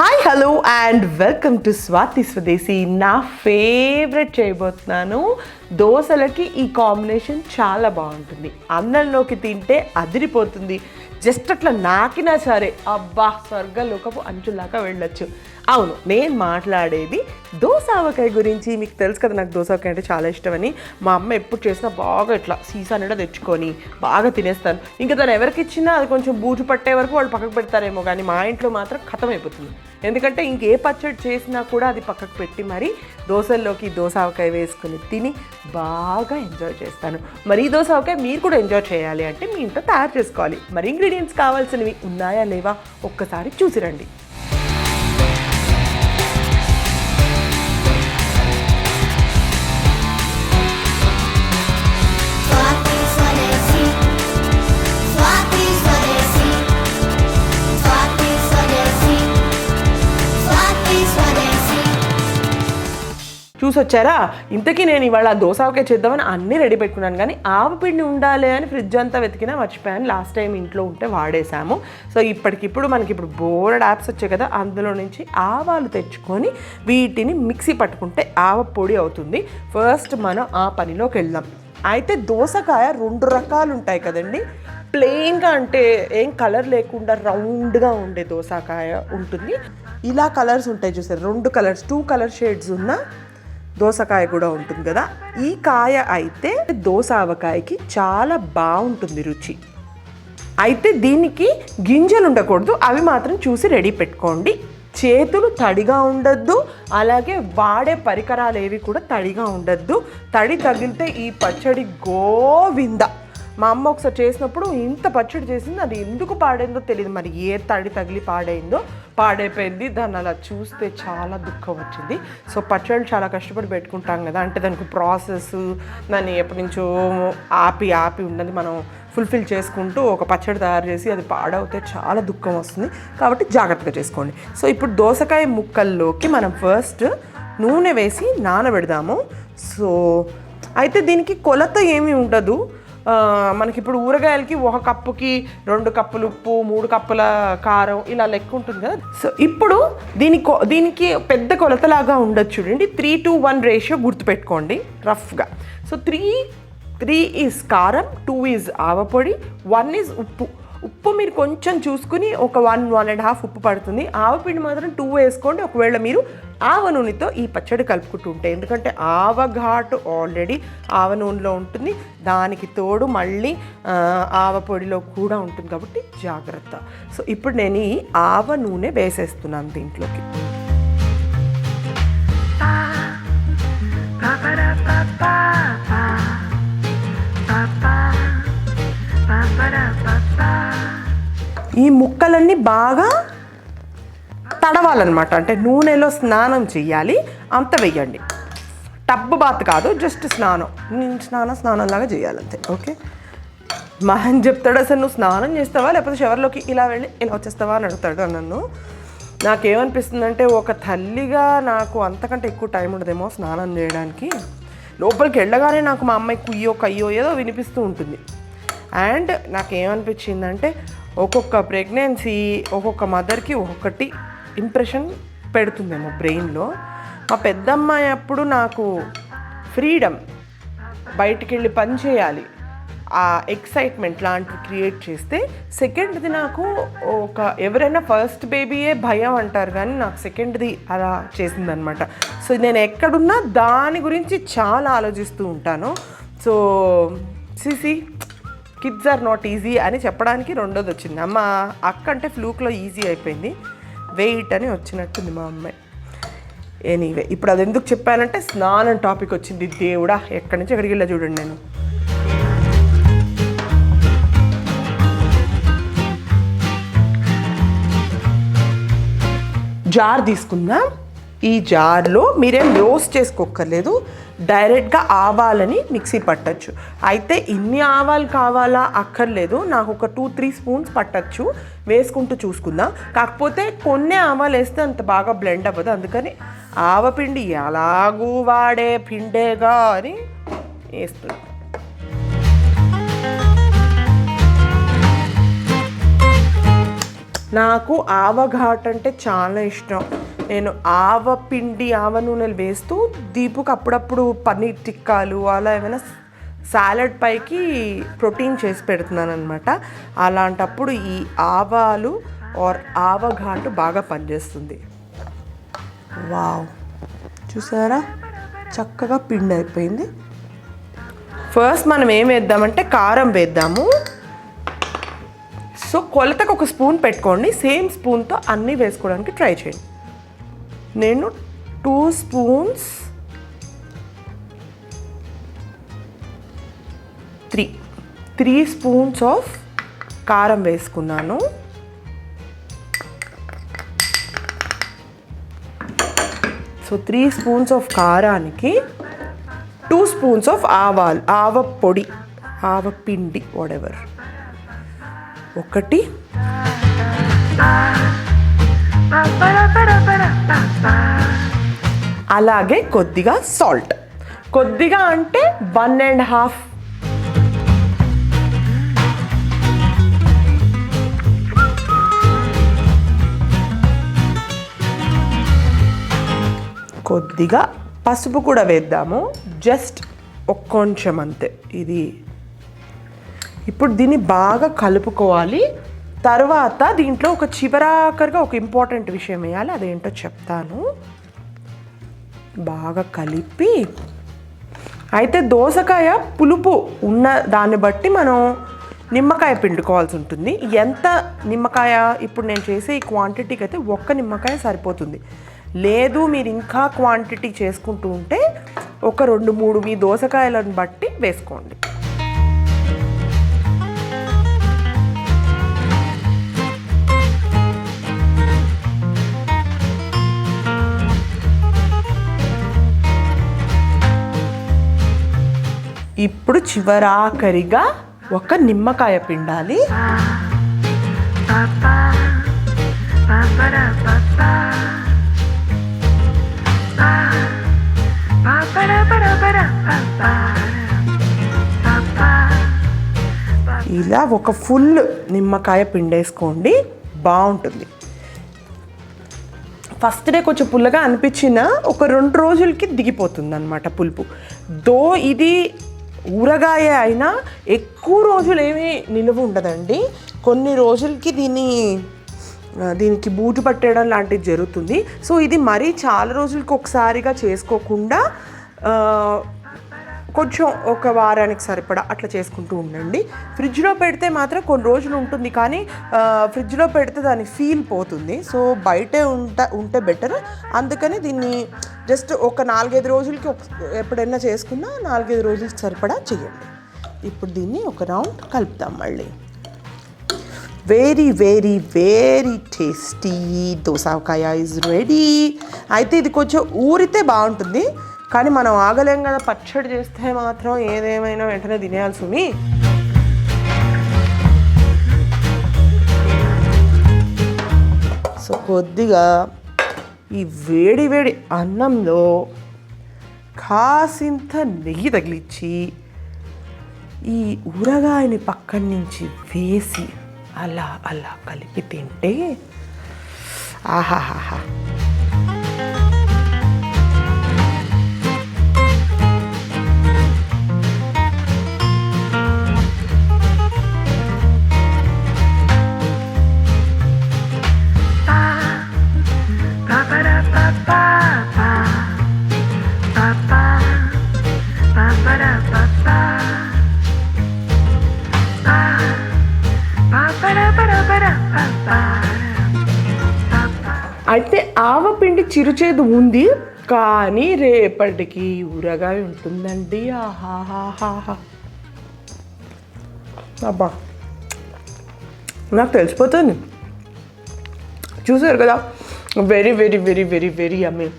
Hi hello and welcome to Swathi Swadeshi. నా favourite చేయబోతున్నాను. దోశలకి ఈ కాంబినేషన్ చాలా బాగుంటుంది. అన్నంలోకి తింటే అదిరిపోతుంది. జస్ట్ అట్లా నాకినా సరే అబ్బా స్వర్గలోకపు అంచులాగా వెళ్ళొచ్చు. అవును నేను మాట్లాడేది దోసావకాయ గురించి. మీకు తెలుసు కదా నాకు దోసావకాయ అంటే చాలా ఇష్టమని. మా అమ్మ ఎప్పుడు చేసినా బాగా ఇట్లా సీసా నిండా తెచ్చుకొని బాగా తినేస్తాను. ఇంకా తను ఎవరికి ఇచ్చినా అది కొంచెం బూజు పట్టే వరకు వాళ్ళు పక్కకు పెడతారేమో కానీ మా ఇంట్లో మాత్రం ఖతం అయిపోతుంది ఎందుకంటే ఇంకే పచ్చడి చేసినా కూడా అది పక్కకు పెట్టి మరి దోశల్లోకి దోసావకాయ వేసుకుని తిని బాగా ఎంజాయ్ చేస్తాను. మరి ఈ దోసావకాయ మీరు కూడా ఎంజాయ్ చేయాలి అంటే మీ ఇంట్లో తయారు చేసుకోవాలి. మరి ఇంగ్రీడియంట్స్ కావాల్సినవి ఉన్నాయా లేవా ఒక్కసారి చూసిరండి చూసొచ్చారా? ఇంతకీ నేను ఇవాళ దోసావకాయ చేద్దామని అన్నీ రెడీ పెట్టుకున్నాను. కానీ ఆవపిండి ఉండాలి అని ఫ్రిడ్జ్ అంతా వెతికినా మర్చిపోయాను. లాస్ట్ టైం ఇంట్లో ఉంటే వాడేసాము సో ఇప్పటికిప్పుడు మనకి ఇప్పుడు బోర్డ్ యాప్స్ వచ్చాయి కదా అందులో నుంచి ఆవాలు తెచ్చుకొని వీటిని మిక్సీ పట్టుకుంటే ఆవ పొడి అవుతుంది. ఫస్ట్ మనం ఆ పనిలోకి వెళ్దాం. అయితే దోసకాయ రెండు రకాలు ఉంటాయి కదండి. ప్లెయిన్గా అంటే ఏం కలర్ లేకుండా రౌండ్గా ఉండే దోసకాయ ఉంటుంది. ఇలా కలర్స్ ఉంటాయి చూసారు. రెండు కలర్స్ టూ కలర్ షేడ్స్ ఉన్న దోసకాయ కూడా ఉంటుంది కదా. ఈ కాయ అయితే దోస ఆవకాయకి చాలా బాగుంటుంది రుచి. అయితే దీనికి గింజలు ఉండకూడదు. అవి మాత్రం చూసి రెడీ పెట్టుకోండి. చేతులు తడిగా ఉండద్దు. అలాగే వాడే పరికరాలు ఏవి కూడా తడిగా ఉండద్దు. తడి తగిలితే ఈ పచ్చడి గోవింద. మా అమ్మ ఒకసారి చేసినప్పుడు ఇంత పచ్చడి చేసింది అది ఎందుకు పాడైందో తెలియదు మరి ఏ తడి తగిలి పాడైందో పాడైపోయింది. దాన్ని అలా చూస్తే చాలా దుఃఖం వచ్చింది. సో పచ్చళ్ళు చాలా కష్టపడి పెట్టుకుంటాం కదా. అంటే దానికి ప్రాసెస్ దాన్ని ఎప్పటి నుంచో ఆపి ఆపి ఉన్నది మనం ఫుల్ఫిల్ చేసుకుంటూ ఒక పచ్చడి తయారు చేసి అది పాడవుతే చాలా దుఃఖం వస్తుంది. కాబట్టి జాగ్రత్తగా చేసుకోండి. సో ఇప్పుడు దోసకాయ ముక్కల్లోకి మనం ఫస్ట్ నూనె వేసి నానబెడదాము. సో అయితే దీనికి కొలత ఏమీ ఉండదు. మనకి ఇప్పుడు ఊరగాయలకి ఒక కప్పుకి రెండు కప్పులు ఉప్పు మూడు కప్పుల కారం ఇలా లెక్క ఉంటుంది కదా. సో ఇప్పుడు దీని కొ- దీనికి పెద్ద కొలతలాగా ఉండొచ్చు చూడండి. త్రీ టు వన్ రేషియో గుర్తుపెట్టుకోండి రఫ్గా. సో త్రీ త్రీ ఈజ్ కారం టూ ఈజ్ ఆవపొడి వన్ ఈజ్ ఉప్పు. ఉప్పు మీరు కొంచెం చూసుకుని ఒక వన్ వన్ అండ్ హాఫ్ ఉప్పు పడుతుంది. ఆవపిండి మాత్రం టూ వేసుకోండి. ఒకవేళ మీరు ఆవ నూనెతో ఈ పచ్చడి కలుపుకుంటూ ఉంటాయి ఎందుకంటే ఆవ ఘాటు ఆల్రెడీ ఆవ నూనెలో ఉంటుంది. దానికి తోడు మళ్ళీ ఆవ పొడిలో కూడా ఉంటుంది కాబట్టి జాగ్రత్త. సో ఇప్పుడు నేను ఈ ఆవ నూనె వేసేస్తున్నాను దీంట్లోకి. ఈ ముక్కలన్నీ బాగా తడవాలన్నమాట. అంటే నూనెలో స్నానం చేయాలి అంత వెయ్యండి. టబ్ బాత్ కాదు జస్ట్ స్నానం. నేను స్నానం స్నానంలాగా చేయాలంతే. ఓకే? మహన్ చెప్తాడు అసలు నువ్వు స్నానం చేస్తావా? లేకపోతే షవర్లోకి ఇలా వెళ్ళి ఇలా వచ్చేస్తావా? అని అడుగుతాడు నన్ను. నాకేమనిపిస్తుందంటే ఒక తల్లిగా నాకు అంతకంటే ఎక్కువ టైం ఉండదేమో స్నానం చేయడానికి. లోపలికి వెళ్ళగానే నాకు మా అమ్మాయి కుయ్యో కయ్యో ఏదో వినిపిస్తూ ఉంటుంది. అండ్ నాకేమనిపించిందంటే ఒక్కొక్క ప్రెగ్నెన్సీ ఒక్కొక్క మదర్కి ఒక్కొక్కటి ఇంప్రెషన్ పెడుతుందేమో బ్రెయిన్లో మా పెద్దమ్మాయి అప్పుడు నాకు ఫ్రీడమ్ బయటికి వెళ్ళి పని చేయాలి. ఆ ఎక్సైట్మెంట్ లాంటివి క్రియేట్ చేస్తే సెకండ్ది నాకు ఒక ఎవరైనా ఫస్ట్ బేబీయే భయం అంటారు కానీ నాకు సెకండ్ది అలా చేసిందనమాట సో నేను ఎక్కడున్నా దాని గురించి చాలా ఆలోచిస్తూ ఉంటాను. సో సిసి కిడ్స్ ఆర్ నాట్ ఈజీ అని చెప్పడానికి రెండోది వచ్చింది అమ్మ అక్క అంటే ఫ్లూక్లో ఈజీ అయిపోయింది. వెయిట్ అని వచ్చినట్టుంది మా అమ్మాయి. ఎనీవే ఇప్పుడు అది ఎందుకు చెప్పానంటే స్నానం టాపిక్ వచ్చింది దేవుడా ఎక్కడి నుంచి ఎక్కడికి వెళ్ళా చూడండి నేను. జార్ తీసుకుందాం. ఈ జార్లో మీరేం రోస్ట్ చేసుకోక్కర్లేదు. డైరెక్ట్గా ఆవాలని మిక్సీ పట్టచ్చు. అయితే ఇన్ని ఆవాలు కావాలా అక్కర్లేదు. నాకు ఒక టూ త్రీ స్పూన్స్ పట్టచ్చు. వేసుకుంటూ చూసుకుందాం. కాకపోతే కొన్ని ఆవాలు వేస్తే అంత బాగా బ్లెండ్ అవ్వదు. అందుకని ఆవపిండి ఎలాగూ వాడే పిండేగా అని వేస్తున్నాం. నాకు ఆవ ఘాట్ అంటే చాలా ఇష్టం. నేను ఆవ పిండి ఆవ నూనెలు వేస్తూ దీపుకు అప్పుడప్పుడు పన్నీర్ టిక్కాలు అలా ఏమైనా సాలడ్ పైకి ప్రోటీన్ చేసి పెడుతున్నాను అనమాట అలాంటప్పుడు ఈ ఆవాలు ఆర్ ఆవ ఘాటు బాగా పనిచేస్తుంది. వావ్. చూసారా? చక్కగా పిండి అయిపోయింది. ఫస్ట్ మనం ఏం వేద్దామంటే కారం వేద్దాము. సో కొలతకు ఒక స్పూన్ పెట్టుకోండి. సేమ్ స్పూన్తో అన్నీ వేసుకోవడానికి ట్రై చేయండి. నేను two spoons three three spoons of కారం వేసుకున్నాను. సో త్రీ స్పూన్స్ ఆఫ్ కారానికి టూ స్పూన్స్ ఆఫ్ ఆవాలు ఆవ పొడి ఆవ పిండి వాడెవర్ ఒకటి. అలాగే కొద్దిగా సాల్ట్. కొద్దిగా అంటే వన్ అండ్ హాఫ్. కొద్దిగా పసుపు కూడా వేద్దాము. జస్ట్ ఒక కొంచెం అంతే. ఇది ఇప్పుడు దీన్ని బాగా కలుపుకోవాలి. తర్వాత దీంట్లో ఒక చివరాఖరిగా ఒక ఇంపార్టెంట్ విషయం వేయాలి అదేంటో చెప్తాను. బాగా కలిపి అయితే దోసకాయ పులుపు ఉన్న దాన్ని బట్టి మనం నిమ్మకాయ పిండుకోవాల్సి ఉంటుంది. ఎంత నిమ్మకాయ ఇప్పుడు నేను చేసే ఈ క్వాంటిటీకి అయితే ఒక్క నిమ్మకాయ సరిపోతుంది. లేదు మీరు ఇంకా క్వాంటిటీ చేసుకుంటూ ఉంటే ఒక రెండు మూడు మీ దోసకాయలను బట్టి వేసుకోండి. ఇప్పుడు చివరాఖరిగా ఒక నిమ్మకాయ పిండాలి. ఇలా ఒక ఫుల్ నిమ్మకాయ పిండేసుకోండి. బాగుంటుంది. ఫస్ట్ డే కొంచెం పుల్లగా అనిపించిన ఒక రెండు రోజులకి దిగిపోతుంది అనమాట పులుపు. దో ఇది ఊరగాయ అయినా ఎక్కువ రోజులు ఏమీ నిలువ ఉండదండి. కొన్ని రోజులకి దీన్ని దీనికి బూజు పట్టేయడం లాంటిది జరుగుతుంది. సో ఇది మరీ చాలా రోజులకి ఒకసారిగా చేసుకోకుండా కొంచెం ఒక వారానికి సరిపడా అట్లా చేసుకుంటూ ఉండండి. ఫ్రిడ్జ్లో పెడితే మాత్రం కొన్ని రోజులు ఉంటుంది కానీ ఫ్రిడ్జ్లో పెడితే దాని ఫీల్ పోతుంది. సో బయటే ఉంట ఉంటే బెటర్. అందుకని దీన్ని జస్ట్ ఒక నాలుగైదు రోజులకి ఒక ఎప్పుడైనా చేసుకున్నా నాలుగైదు రోజులకి సరిపడా చేయండి. ఇప్పుడు దీన్ని ఒక రౌండ్ కలుపుతాం మళ్ళీ. వెరీ వెరీ వెరీ టేస్టీ దోసాకాయ ఇస్ రెడీ అయితే ఇది కొంచెం ఊరితే బాగుంటుంది. కానీ మనం ఆగలేం కదా పచ్చడి చేస్తే మాత్రం ఏదేమైనా వెంటనే తినేయాల్సి ఉంది సో కొద్దిగా ఈ వేడి వేడి అన్నంలో కాసింత నెయ్యి తగిలిచ్చి ఈ ఊరగాయని పక్కన నుంచి వేసి అలా అలా కలిపి తింటే ఆహాహాహా. అయితే ఆవపిండి చిరుచేదు ఉంది కానీ రేపటికి ఊరగాయ ఉంటుందండి. ఆహాహాహా అబ్బా. నాకు తెలిసిపోతుంది. చూసారు కదా? Very very very very very అమ్మి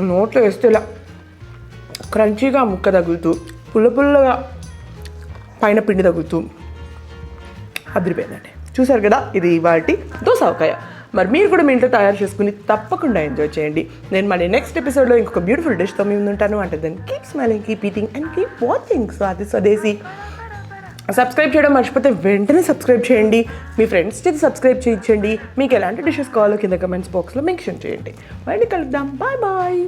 నోట్లో వేస్తే ఇలా క్రంచీగా ముక్క తగులుతూ పుల్ల పుల్లగా పైన పిండి తగులుతూ అదిరిపోయిందండి. చూసారు కదా? ఇది వాటి దోసవకాయ మరి మీరు కూడా మీ ఇంట్లో తయారు చేసుకుని తప్పకుండా ఎంజాయ్ చేయండి. నేను మళ్ళీ నెక్స్ట్ ఎపిసోడ్లో ఇంకొక బ్యూటిఫుల్ డిష్తో మీ ఉంటాను. అంటే then keep smiling keep eating and keep watching so అది స్వదేశీ సబ్స్క్రైబ్ చేయడం మర్చిపోతే వెంటనే సబ్స్క్రైబ్ చేయండి. మీ ఫ్రెండ్స్ చేతి సబ్స్క్రైబ్ చేయించండి. మీకు ఎలాంటి డిషెస్ కావాలో కింద కమెంట్స్ బాక్స్లో మెన్షన్ చేయండి. మళ్ళీ కలుద్దాం. Bye bye